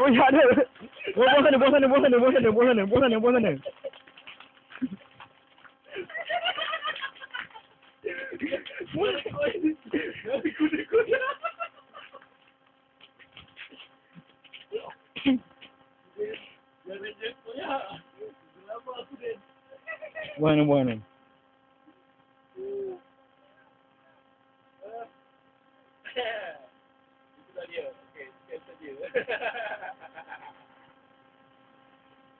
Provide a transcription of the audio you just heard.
Kau ingat ada. Buang sana, buang sana, buang sana, buang sana,